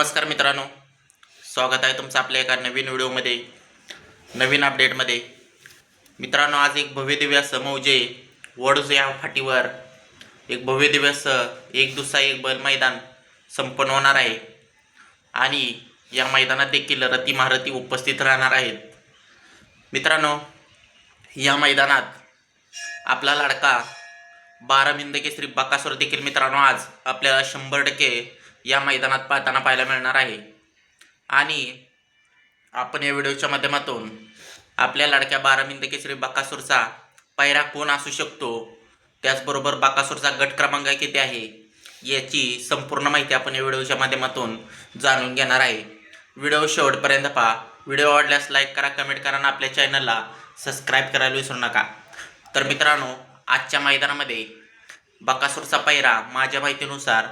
नमस्कार मित्रांनो. स्वागत आहे तुमचं आपल्या एका नवीन व्हिडिओमध्ये नवीन अपडेटमध्ये. मित्रांनो आज एक भव्यदिव्य असं मौजे वडूज या फाटीवर एक भव्यदिव्य असं एक दुसरा एक बैल मैदान संपन्न होणार आहे. आणि या मैदानात देखील रती महारथी उपस्थित राहणार आहेत. मित्रांनो या मैदानात आपला लाडका बारा मिंदके श्री बकासूर देखील मित्रांनो आज आपल्याला शंभर टक्के या मैदानात पाहताना पाहायला मिळणार आहे. आणि आपण या व्हिडिओच्या माध्यमातून आपल्या लाडक्या बारामिंद केसरी बाकासूरचा पायरा कोण असू शकतो? त्याचबरोबर बाकासूरचा गट क्रमांक किती आहे? याची संपूर्ण माहिती आपण या व्हिडिओच्या माध्यमातून जाणून घेणार आहे. व्हिडिओ शेवटपर्यंत पहा. व्हिडिओ आवडल्यास लाईक करा कमेंट करा आणि आपल्या चॅनलला सबस्क्राईब करायला विसरू नका. तर मित्रांनो आजच्या मैदानामध्ये बकासूरचा पायरा माझ्या माहितीनुसार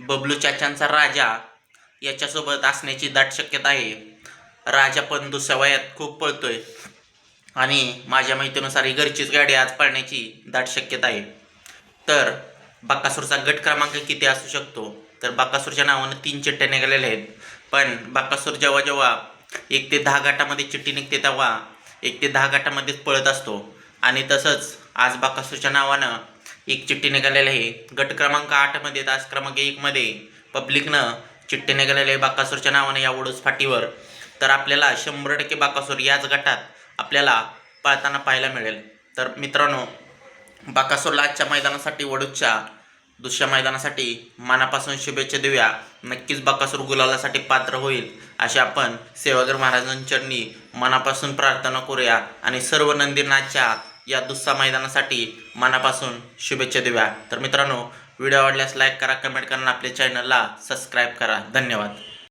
बबलू चाचांचा राजा याच्यासोबत असण्याची दाट शक्यता आहे. राजा पण दुसऱ्या वयात खूप पळतोय. आणि माझ्या माहितीनुसार ही घरचीच गाडी आज पळण्याची दाट शक्यता आहे. तर बाकासूरचा गट क्रमांक किती असू शकतो? तर बाकासूरच्या नावानं तीन चिठ्ठ्या निघालेल्या आहेत. पण बाकासूर जेव्हा जेव्हा एक ते दहा गटामध्ये चिठ्ठी निघते तेव्हा एक ते दहा गटामध्येच पळत असतो. आणि तसंच आज बाकासूरच्या नावानं एक चिठ्ठी निघालेली आहे. गट क्रमांक आठमध्ये तास क्रमांक एकमध्ये पब्लिकनं चिठ्ठी निघालेली आहे बाकासूरच्या नावानं या ओढूस फाटीवर. तर आपल्याला शंभर टक्के बाकासूर याच गटात आपल्याला पाळताना पाहायला मिळेल. तर मित्रांनो बाकासूरला आजच्या मैदानासाठी वडूच्या दुसऱ्या मैदानासाठी मनापासून शुभेच्छा देऊया. नक्कीच बाकासूर गुलालासाठी पात्र होईल अशी आपण सेवागर महाराजांचरणी मनापासून प्रार्थना करूया. आणि सर्व नंदीनाथच्या या दुसऱ्या मैदानासाठी मनापासून शुभेच्छा देऊया. तर मित्रांनो व्हिडिओ आवडल्यास लाईक करा कमेंट करा आणि आपल्या चॅनलला सबस्क्राईब करा. धन्यवाद.